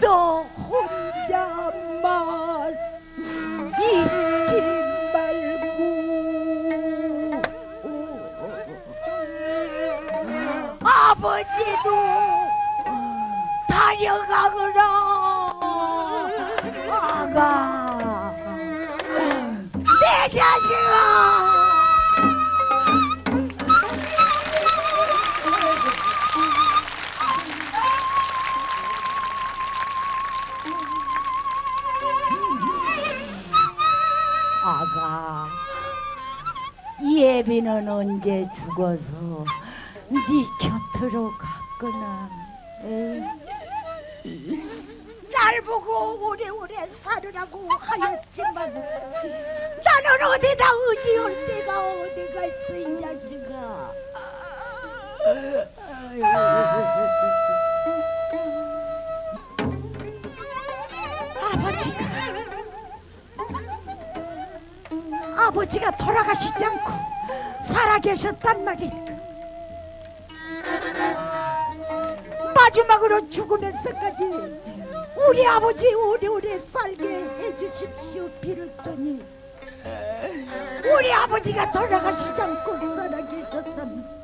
너 혼자만 잊지 말고. 아버지도 다녀가거라. 아가 내 자식아! 아가 예비는 언제 죽어서 네 곁으로 에이. 날 보고 오래오래 살으라고 하였지만 나는 어디다 의지할 데가 어디가 있어 이 자식아 아버지가 아버지가 돌아가시지 않고 살아계셨단 말이야. 마지막으로 죽으면서까지 우리 아버지 오래오래 살게 해주십시오 빌었더니 우리 아버지가 돌아가시지 않고 살아계셨답니다.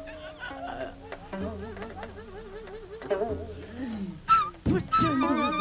부처님